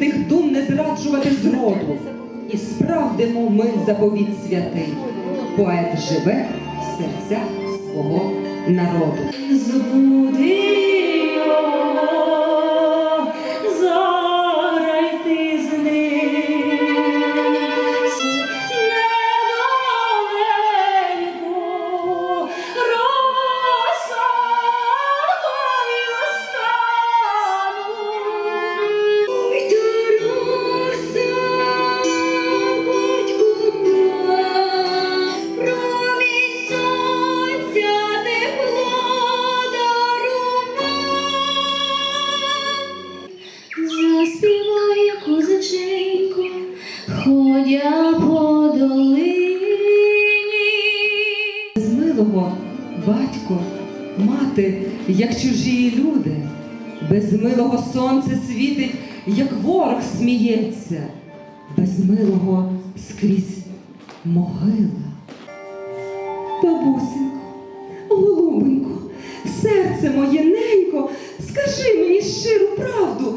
нечистих дум не зраджувати зроду. І справдимо ми заповіт святий. Поет живе в серцях свого народу. Збуди його, ходя по долині. З милого батько, мати, як чужі люди, без милого сонце світить, як ворог сміється, без милого скрізь могила. Бабусенько, голубенько, серце моє ненько, скажи мені щиру правду,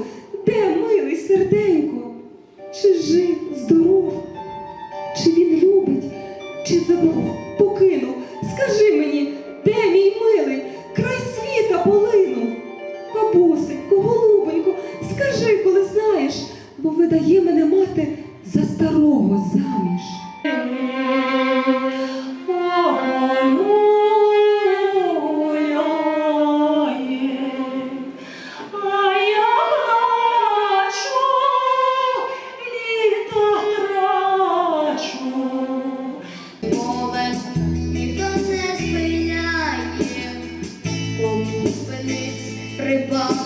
чи забув, покинув? Скажи мені, де мій милий, край світа полину. Бабусенько, голубенько, скажи, коли знаєш, бо видає мене мати за старого заміж.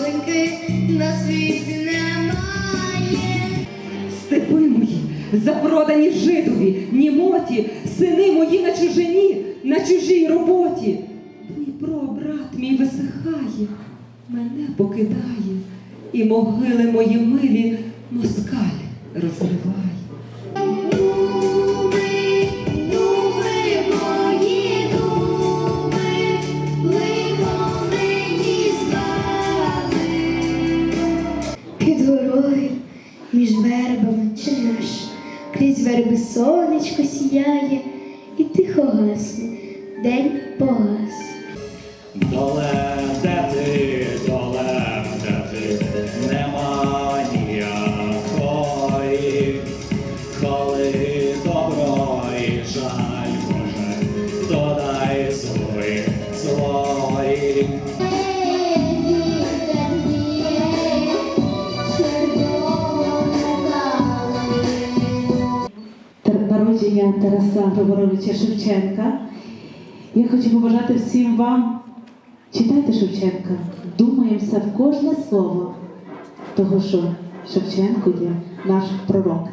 Прибавинки на світі немає. Степи мої, запродані жидові, німоті, сини мої на чужині, на чужій роботі. Дніпро, брат мій, висихає, мене покидає, і могили мої милі москаль розриває. Між вербами чеш, крізь верби сонечко сіяє і тихо гасне, день погас. Народження Тараса Григоровича Шевченка. Я хочу побажати всім вам читайте Шевченка, думаємося в кожне слово, того що Шевченко є наш пророк.